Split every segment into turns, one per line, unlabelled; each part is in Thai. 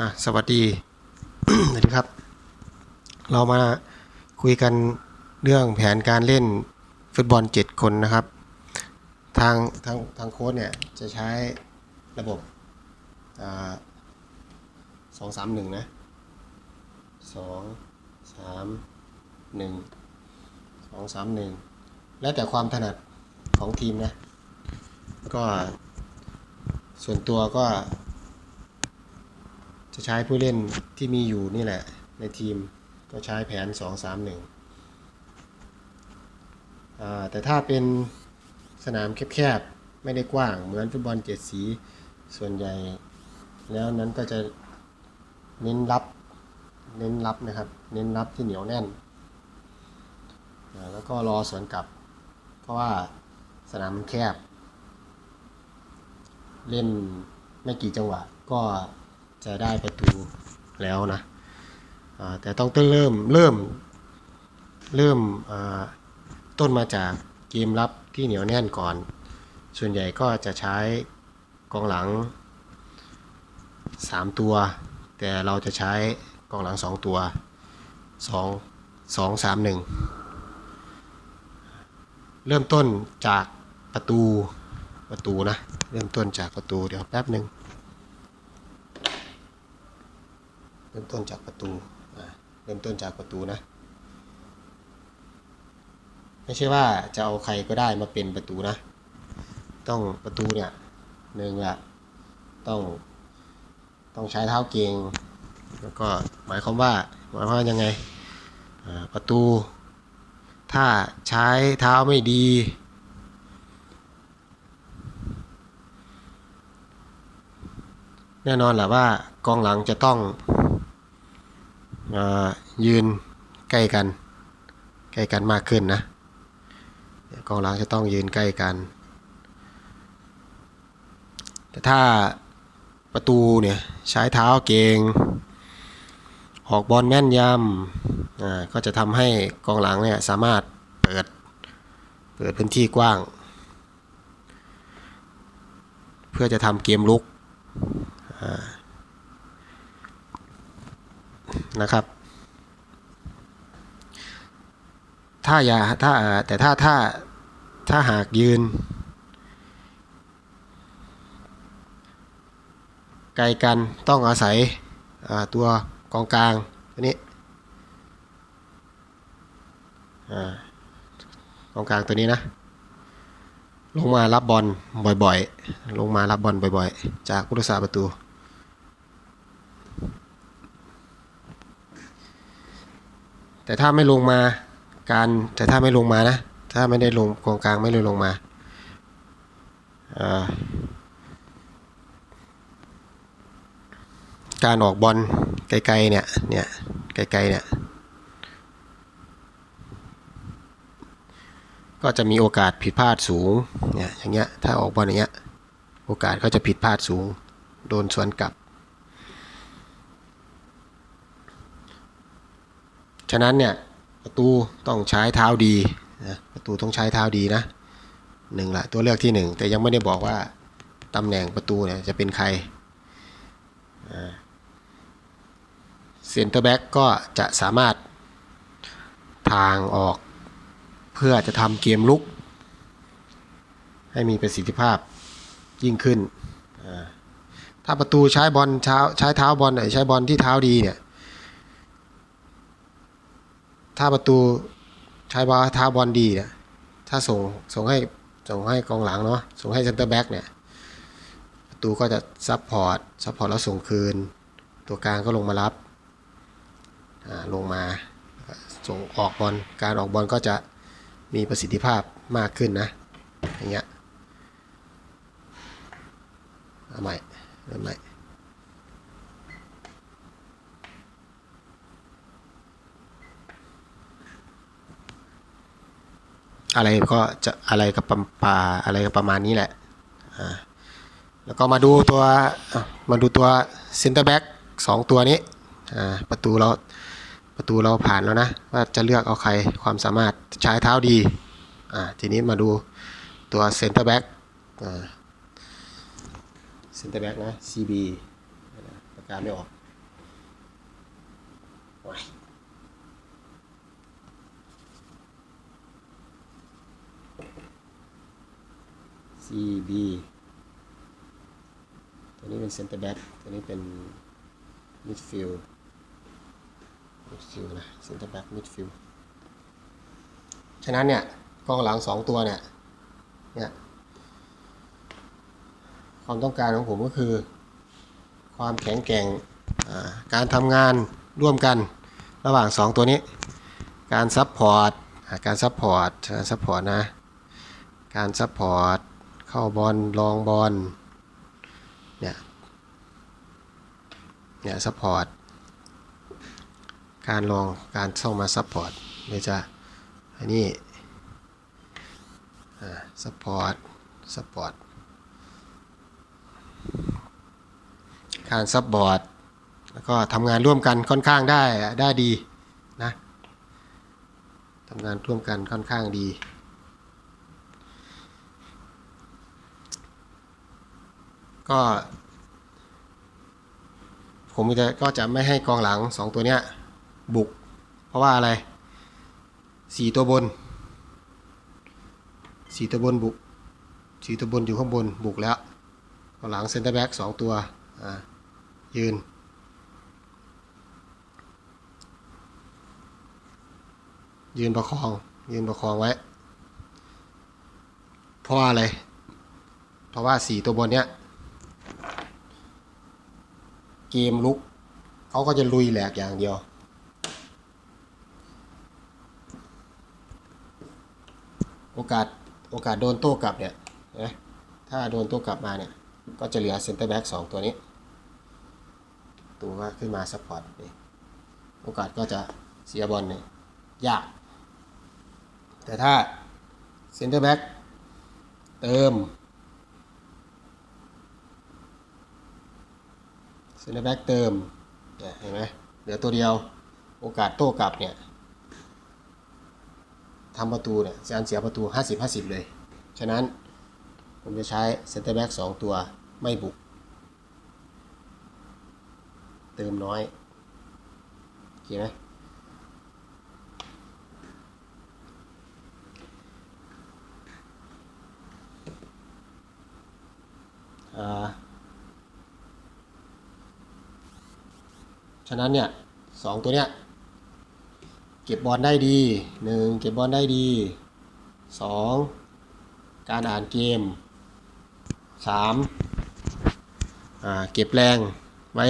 อะสวัสดีสวัสดีครับ เรามาคุยกันเรื่องแผนการเล่นฟุตบอล 7 คนนะครับ ทางทางทางโค้ชเนี่ยจะใช้ระบบสองสามหนึ่งนะสองสามหนึ่งสองสามหนึ่งแล้วแต่ความถนัดของทีมนะก็ส่วนตัวก็ จะใช้ผู้เล่นที่มีอยู่นี่แหละ ในทีมก็ใช้แผน 2 3 1อ่าแต่ถ้าเป็นสนามแคบๆ ไม่ได้กว้างเหมือนฟุตบอลเจ็ดสี ส่วนใหญ่ แล้วนั้นก็จะเน้นรับ เน้นรับนะครับ เน้นรับที่เหนียวแน่น แล้วก็รอสวนกลับ เพราะว่าสนามมันแคบ เล่นไม่กี่จังหวะก็ จะได้ประตูแล้วนะแต่ต้องเริ่มเริ่มเริ่มต้นมาจากเกมรับที่เหนียวแน่นก่อน ส่วนใหญ่ก็จะใช้กองหลัง 3 ตัว แต่เราจะใช้กองหลัง 2 ตัว 2 2 3 1 เริ่มต้นจากประตูประตูนะ เริ่มต้นจากประตูเดี๋ยวแป๊บหนึ่ง เริ่มต้นจากประตูเริ่มต้นจากประตูนะ ไม่ใช่ว่าจะเอาใครก็ได้มาเป็นประตูนะ ต้องประตูเนี่ยหนึ่งอะต้องต้องใช้เท้าเก่งแล้วก็หมายความว่าหมายความยังไงประตู ถ้าใช้เท้าไม่ดี แน่นอนแหละว่ากองหลังจะต้อง ยืนใกล้กัน ใกล้กันมากขึ้นนะกองหลังจะต้องยืนใกล้กัน แต่ถ้าประตูเนี่ยใช้เท้าเก่งออกบอลแม่นยำก็จะทำให้กองหลังเนี่ยสามารถเปิดเปิดพื้นที่กว้าง เพื่อจะทำเกมลุก นะครับ ถ้าอย่าถ้าแต่ถ้าถ้าถ้าหากยืน ไกลกันต้องอาศัยตัวกองกลางตัวนี้กองกลางตัวนี้นะ ลงมารับบอลบ่อยๆ ลงมารับบอลบ่อยๆ จากผู้รักษาประตู แต่ถ้าไม่ลงมาการแต่ถ้าไม่ลงมานะ ถ้าไม่ได้ลงกองกลางไม่ได้ลงมาการออกบอลไกลๆเนี่ยเนี่ยไกลๆเนี่ยก็จะมีโอกาสผิดพลาดสูงเนี่ยอย่างเงี้ยถ้าออกบอลอย่างเงี้ยโอกาสก็จะผิดพลาดสูง โดนสวนกลับ ฉะนั้นเนี่ยประตูต้องใช้เท้าดีนะประตูต้องใช้เท้าดีนะหนึ่งละตัวเลือกที่หนึ่งแต่ยังไม่ได้บอกว่าตำแหน่งประตูเนี่ยจะเป็นใครเซนเตอร์แบ็กก็จะสามารถทางออกเพื่อจะทำเกมลุก ให้มีประสิทธิภาพยิ่งขึ้น ถ้าประตูใช้บอลเช้าใช้เท้าบอลไหนใช้บอลที่เท้าดีเนี่ย ถ้าประตูใช้บอลท้าบอลดีเนี่ยถ้าส่งส่งให้ส่งให้กองหลังเนาะส่งให้เซนเตอร์แบ็กเนี่ยประตูก็จะซับพอร์ตซับพอร์ตแล้วส่งคืน ตัวกลางก็ลงมารับอ่าลงมาส่งออกบอลการออกบอลก็จะมีประสิทธิภาพมากขึ้นนะอย่างเงี้ยเอาใหม่เริ่มใหม่ อะไรก็จะอะไรกับปปาอะไรกับประมาณนี้แหละแล้วก็มาดูตัวมาดูตัวเซนเตอร์แบ็กสองตัวนี้ประตูเราประตูเราผ่านแล้วนะ ว่าจะเลือกเอาใครความสามารถใช้เท้าดีทีนี้มาดูตัวเซนเตอร์แบ็กเซนเตอร์แบ็กนะ CB ประกาศไม่ออก โอ้ย CB ตัวนี้เป็นเซนเตอร์แบ็กตัวนี้เป็นมิดฟิลด์มิดฟิลด์นะเซนเตอร์แบ็กมิดฟิลด์ฉะนั้นเนี่ยกองหลังสองตัวเนี่ยเนี่ยความต้องการของผมก็คือ ความแข็งแกร่งการทำงานร่วมกันระหว่างสองตัวนี้ การซับพอร์ตการซับพอร์ตการซับพอร์ตนะ การซับพอร์ต เข้าบอลลองบอลเนี่ยเนี่ยซัพพอร์ตการลองการเข้ามาซัพพอร์ตเดี๋ยจะอันนี้อ่าซัพพอร์ตซัพพอร์ตการซับบอร์ดแล้วก็ทำงานร่วมกันค่อนข้างได้ได้ดีนะทำงานร่วมกันค่อนข้างดี ก็ ผมจะก็จะไม่ให้กองหลังสองตัวเนี้ยบุก เพราะว่าอะไรสี่ตัวบนสี่ตัวบนบุกสี่ตัวบนอยู่ข้างบนบุกแล้วกองหลังเซนเตอร์แบ็กสองตัวยืนยืนประคอง ยืนประคองไว้ เพราะว่าอะไร เพราะว่าสี่ตัวบนเนี้ย เกมลุกเขาก็จะลุยแหลกอย่างเดียว โอกาสโอกาสโดนโต้กลับเนี่ยนะถ้าโดนโต้กลับมาเนี่ย ก็จะเหลือเซนเตอร์แบ็กสองตัวนี้ ตัวก็ขึ้นมาซัพพอร์ตนี่โอกาสก็จะเสียบอลเนี่ยยาก แต่ถ้าเซนเตอร์แบ็กเติม เซนเตอร์แบ็กเติมเนี่ยเห็นไหมเหลือตัวเดียวโอกาสโต้กลับเนี่ยทำประตูเนี่ยการเสียประตู 50 50 เลย ฉะนั้นผมจะใช้เซนเตอร์แบ็ก2ตัวไม่บุก เติมน้อยโอเคไหมอ่า ฉะนั้นเนี่ยสองตัวเนี้ยเก็บบอลได้ดีหนึ่งเก็บบอลได้ดีสองการอ่านเกมสามอ่าเก็บแรงไว้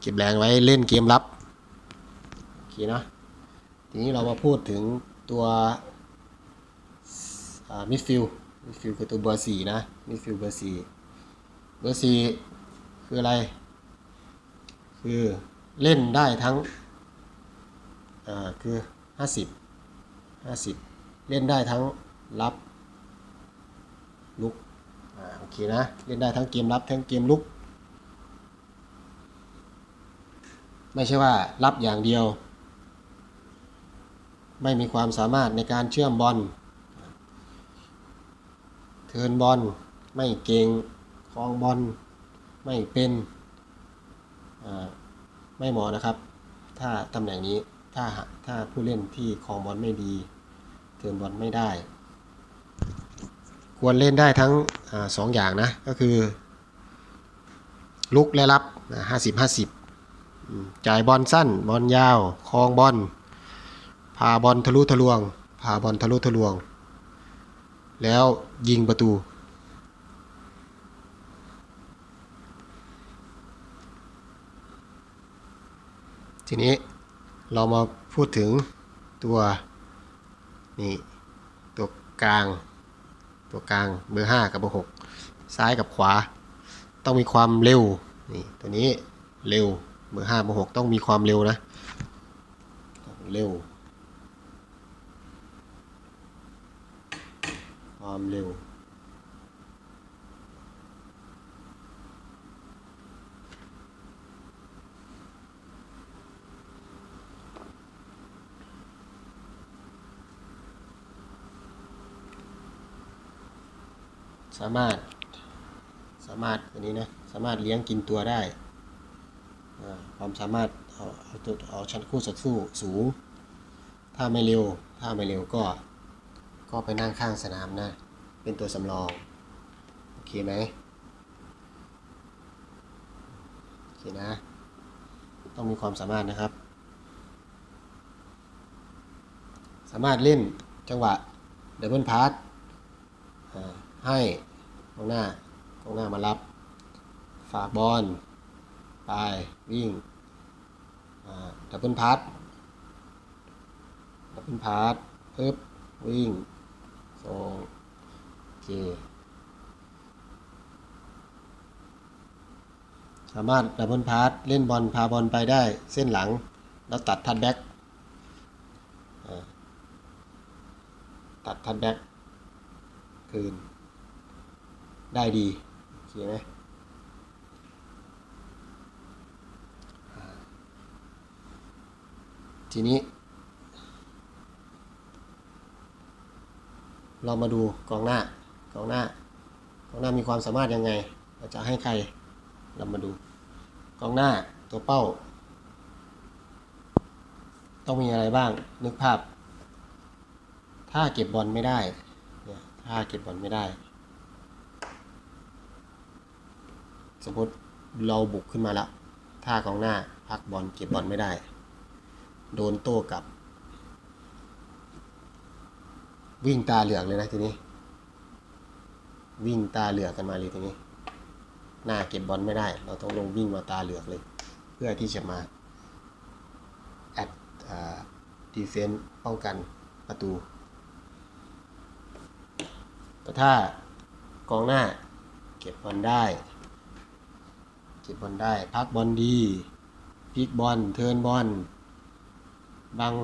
เก็บแรงไว้เล่นเกมรับโอเคเนะทีนี้เรามาพูดถึงตัวมิดฟิลมิดฟิลคือตัวเบอร์สี่นะมิดฟิลเบอร์สี่เบอร์สี่คืออะไร คือ เล่นได้ทั้งอ่าคือ 50 50 เล่นได้ทั้งรับลุกอโอเคนะ เล่นได้ทั้งเกมรับทั้งเกมลุก ไม่ใช่ว่ารับอย่างเดียว ไม่มีความสามารถในการเชื่อมบอลเทินบอลไม่เก่งคลองบอลไม่เป็นอ่า ไม่เหมาะนะครับ ถ้าตำแหน่งนี้ถ้าถ้าผู้เล่นที่คองบอลไม่ดีเทิร์นบอลไม่ได้ ควรเล่นได้ทั้งอสองอย่างนะก็คือ ลุกและรับห้าสิบห้าสิบจ่ายบอลสั้นบอลยาวครองบอลพาบอลทะลุทะลวงพาบอลทะลุทะลวง แล้วยิงประตู ทีนี้เรามาพูดถึงตัวนี่ตัวกลาง ตัวกลางเบอร์ห้ากับเบอร์หกซ้ายกับขวา ต้องมีความเร็วนี่ตัวนี้เร็วเบอร์ห้าเบอร์หกต้องมีความเร็วนะเร็ว ความเร็ว สามารถ สามารถอันนี้นะ สามารถเลี้ยงกินตัวได้ความสามารถเอาเอาตัวเอาชั้นคู่สัตว์สู้สูง ถ้าไม่เร็ว ถ้าไม่เร็วก็ ก็ไปนั่งข้างสนามนะ เป็นตัวสำรอง โอเคไหมโอเคนะ ต้องมีความสามารถนะครับ สามารถเล่นจังหวะดับเบิลพาสให้ กองหน้ากองหน้ามารับ ฝากบอลไปวิ่งดับเบิลพาสดับเบิลพาสปึ๊บวิ่งส่งโอเคสามารถดับเบิลพาสเล่นบอลพาบอลไปได้เส้นหลัง แล้วตัดทัดแบ็กตัดทัดแบ็กคืน ได้ดีโอเคไหมทีนี้ เรามาดูกองหน้ากองหน้ากองหน้ามีความสามารถยังไง เราจะให้ใครเรามาดูกองหน้าตัวเป้า ต้องมีอะไรบ้างนึกภาพ ถ้าเก็บบอลไม่ได้เนี่ยถ้าเก็บบอลไม่ได้ สมมติเราบุกขึ้นมาแล้วถ้ากองหน้าพักบอลเก็บบอลไม่ได้ โดนโต้กลับ วิ่งตาเหลือกเลยนะทีนี้ วิ่งตาเหลือกกันมาเลยทีนี้ หน้าเก็บบอลไม่ได้ เราต้องลงวิ่งมาตาเหลือกเลย เพื่อที่จะมาแอดดีเฟนต์ป้องกันประตู แต่ถ้ากองหน้าเก็บบอลได้ เก็บบอลได้ พักบอลดีพลิกบอลเทินบอลบัง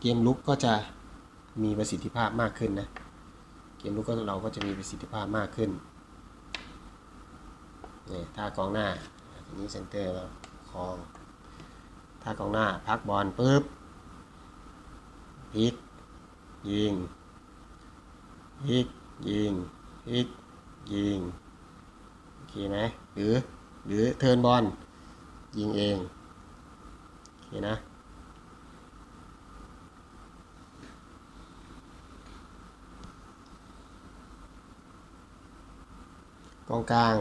เกมลุกก็จะมีประสิทธิภาพมากขึ้นนะ เกมลุกก็เราก็จะมีประสิทธิภาพมากขึ้นนี่ถ้ากองหน้าอันนี้เซนเตอร์คองถ้ากองหน้าพักบอลปุ๊บพลิกยิง พลิกยิงพลิกยิงโอเคไหมหรือหรือเทิร์นบอลยิงเองโอเคนะกองกลาง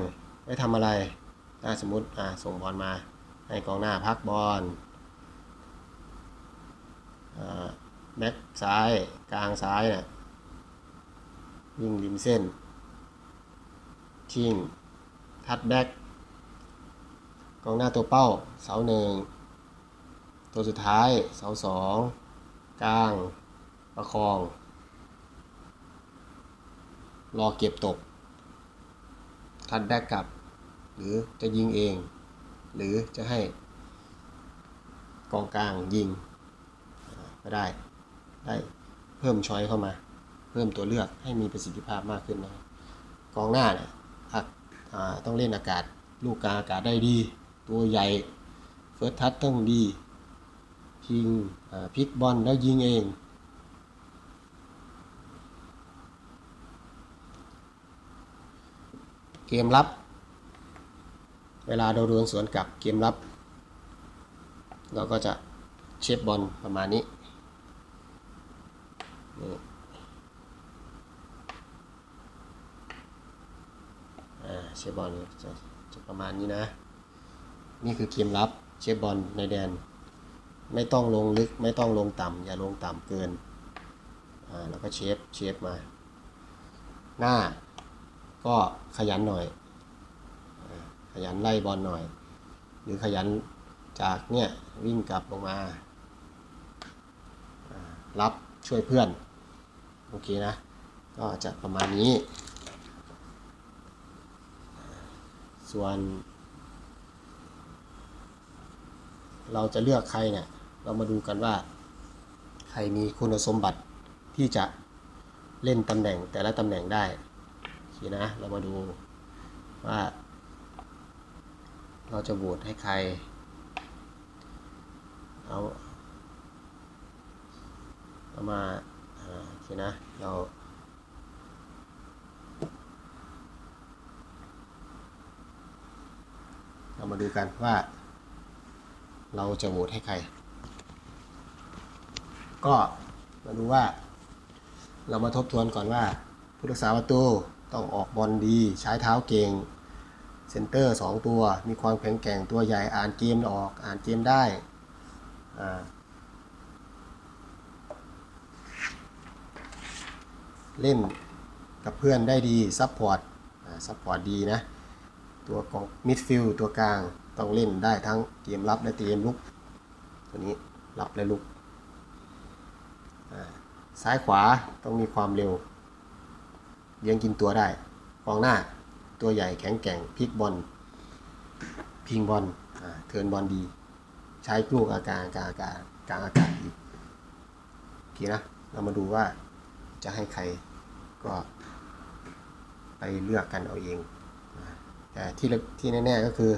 ไว้ทำอะไรถ้าสมมติอ่าส่งบอลมาให้กองหน้าพักบอลแบ็คซ้ายกลางซ้ายเนี่ ยิงริมเส้นชิงทัดแบ็คกองหน้าตัวเป้า เสาหนึ่ง ตัวสุดท้าย เสาสองกลาง ประคอง รอเก็บตก ทัดแบ็กกลับ หรือจะยิงเอง หรือจะให้ กองกลางยิง ก็ได้ ได้เพิ่มช้อยเข้ามา เพิ่มตัวเลือกให้มีประสิทธิภาพมากขึ้นนะกองหน้าเนี่ยต้องเล่นอากาศลูกกลางอากาศได้ดี ตัวใหญ่เฟิร์สทัชต้องดียิงพลิกบอลแล้วยิงเองเกมรับ เวลาเราโดนสวนกลับเกมรับ เราก็จะเชฟบอลประมาณนี้นี่อ่า เชฟบอลจะจะประมาณนี้นะ นี่คือเกมรับเชฟบอลในแดน ไม่ต้องลงลึกไม่ต้องลงต่ำอย่าลงต่ำเกินอ่าแล้วก็เชฟเชฟมา หน้าก็ขยันหน่อยอขยันไล่บอลหน่อย หรือขยันจากเนี่ยวิ่งกลับลงมา รับช่วยเพื่อน โอเคนะ ก็จะประมาณนี้ ส่วน เราจะเลือกใครเนี่ย เรามาดูกันว่า ใครมีคุณสมบัติที่จะเล่นตำแหน่งแต่ละตำแหน่งได้โอนะ เรามาดูว่า เราจะโหวตให้ใคร เอาเอามาอ่าโอเคนะ เรา เรามาดูกันว่า เราจะโหวตให้ใคร ก็มาดูว่า เรามาทบทวนก่อนว่า ผู้รักษาประตูต้องออกบอลดี ใช้เท้าเก่งเซนเตอร์ 2 ตัว มีความแข็งแกร่งตัวใหญ่อ่านเกมออกอ่านเกมได้เล่นกับเพื่อนได้ดีซัพพอร์ตซัพพอร์ตดีนะ ตัวของมิดฟิลด์ตัวกลางต้องเล่นได้ทั้งเกมรับและเกมลุก ตัวนี้รับและลุก ซ้ายขวาต้องมีความเร็วเลี้ยงกินตัวได้กองหน้าตัวใหญ่แข็งแกร่งพลิกบอล พิงบอลเทินบอลดี ใช้ลูกอากาศกลางอากาศกลางอากาศดีโอเคนะ เรามาดูว่าจะให้ใครก็ไปเลือกกันเอาเอง ที่ที่แน่ๆก็คือ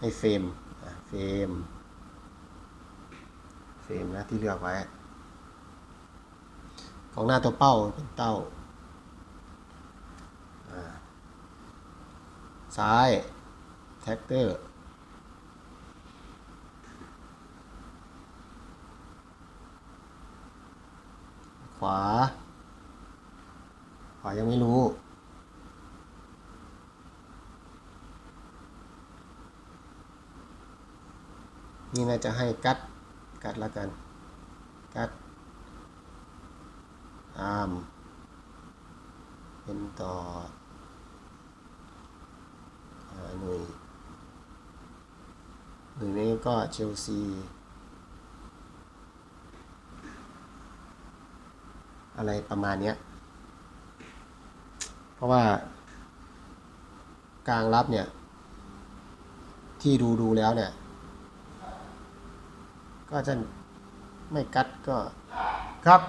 ให้เฟรมเฟรมเฟรมนะที่เลือกไว้ ของหน้าตัวเป้าเป็นเต้าซ้ายแท็กเตอร์ขวา ขวายังไม่รู้ นี่น่าจะให้กัดกัดล้วกัน กัดอามเป็นต่อหน่วยหน่วยนี้ก็เชลซีอะไรประมาณเนี้ยเพราะว่ากลางรับเนี่ย ที่ดูดูแล้วเนี่ย ก็จะไม่กัดก็ครับ